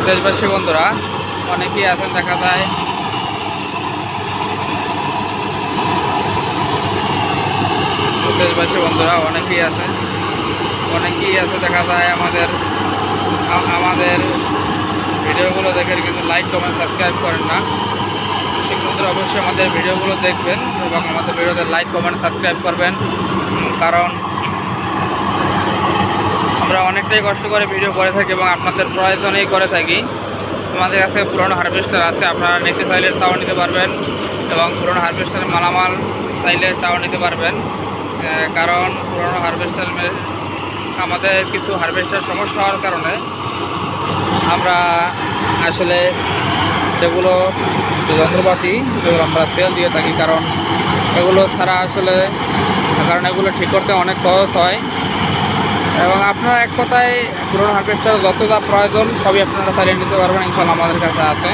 প্রিয় দেশবাসী বন্ধুরা, অনেকেই আছেন, দেখা যায়। দেশবাসী বন্ধুরা, অনেকেই আছে। অনেকেই আছে, দেখা যায়, আমাদের আমাদের ভিডিওগুলো দেখে কিন্তু লাইক কমেন্ট সাবস্ক্রাইব করেন না। সেক্ষেত্রে অবশ্যই আমাদের ভিডিওগুলো দেখবেন এবং আমাদের ভিডিওতে লাইক কমেন্ট সাবস্ক্রাইব করবেন। কারণ অনেকটাই কষ্ট করে ভিডিও করে থাকি এবং আপনাদের প্রয়োজনেই করে থাকি। আমাদের কাছে পুরনো হারভেস্টার আছে, আপনারা নিতে চাইলে তাও নিতে পারবেন এবং পুরনো হারভেস্টার মালামাল চাইলে তাও নিতে পারবেন। কারণ পুরনো হারভেস্টার আমাদের কিছু হারভেস্টার সমস্যা হওয়ার কারণে আমরা আসলে সেগুলো যন্ত্রপাতি, যেগুলো আমরা সেল দিয়ে থাকি, কারণ এগুলো ছাড়া আসলে, কারণ এগুলো ঠিক করতে অনেক খরচ হয়। আপনারা এক কথায় পুরোনো হারভেস্টার যতটা প্রয়োজন সবই আপনারা সারিয়ে নিতে পারবেন ইনশাল্লাহ আমাদের কাছে আছে।